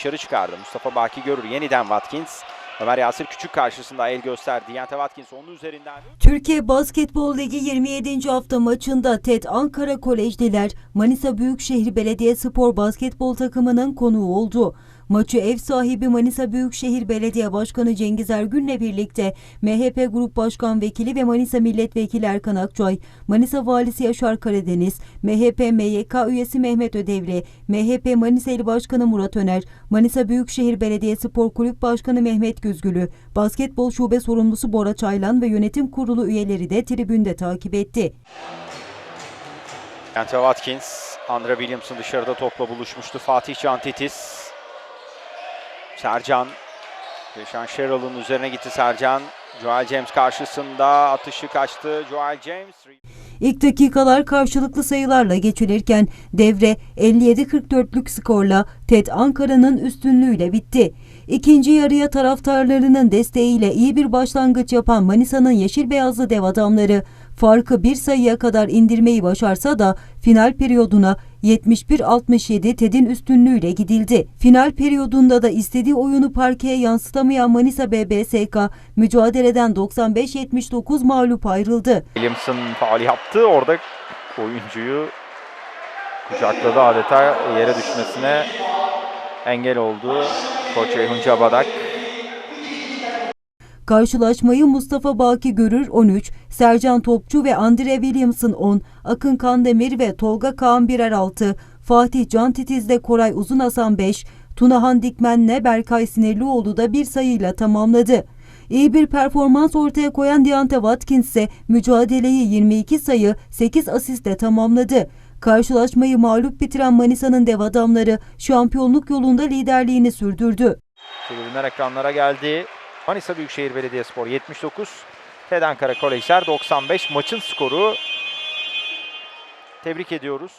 dışarı çıkardı. Mustafa Baki görür. Yeniden Watkins. Ömer Yasir Küçük karşısında el gösterdi. Yante Watkins onun üzerinden. Türkiye Basketbol Ligi 27. hafta maçında TED Ankara Kolejliler Manisa Büyükşehir Belediyespor basketbol takımının konuğu oldu. Maçı ev sahibi Manisa Büyükşehir Belediye Başkanı Cengiz Ergün'le birlikte MHP Grup Başkan Vekili ve Manisa Milletvekili Erkan Akçay, Manisa Valisi Yaşar Karadeniz, MHP MYK üyesi Mehmet Ödevli, MHP Manisa İl Başkanı Murat Öner, Manisa Büyükşehir Belediyespor Kulüp Başkanı Mehmet Güzgülü, Basketbol Şube Sorumlusu Bora Çaylan ve yönetim kurulu üyeleri de tribünde takip etti. Yante Watkins. Andre Williamson dışarıda topla buluşmuştu. Fatih Can Titiz. Sercan. Yaşan Sherrill'ın üzerine gitti Sercan. Joel James karşısında atışı kaçtı. Joel James. İlk dakikalar karşılıklı sayılarla geçilirken devre 57-44'lük skorla TED Ankara'nın üstünlüğüyle bitti. İkinci yarıya taraftarlarının desteğiyle iyi bir başlangıç yapan Manisa'nın yeşil beyazlı dev adamları farkı bir sayıya kadar indirmeyi başarsa da final periyoduna 71-67 TED'in üstünlüğüyle gidildi. Final periyodunda da istediği oyunu parkeye yansıtamayan Manisa BBSK mücadeleden 95-79 mağlup ayrıldı. Williamson faal yaptı. Orada oyuncuyu kucakladı adeta yere düşmesine engel oldu. Koç Ceyhun Cabadak. Karşılaşmayı Mustafa Baki Görür 13, Sercan Topçu ve Andre Williamson 10, Akın Kandemir ve Tolga Kaan birer 6, Fatih Can Titiz'le Koray Uzun Hasan 5, Tunahan Dikmen'le Berkay Sinirlioğlu da bir sayıyla tamamladı. İyi bir performans ortaya koyan Deante Watkins ise mücadeleyi 22 sayı 8 asistle tamamladı. Karşılaşmayı mağlup bitiren Manisa'nın dev adamları şampiyonluk yolunda liderliğini sürdürdü. Tribünler ekranlara geldi. Manisa Büyükşehir Belediyespor 79. TED Ankara Kolejler 95. Maçın skoru. Tebrik ediyoruz.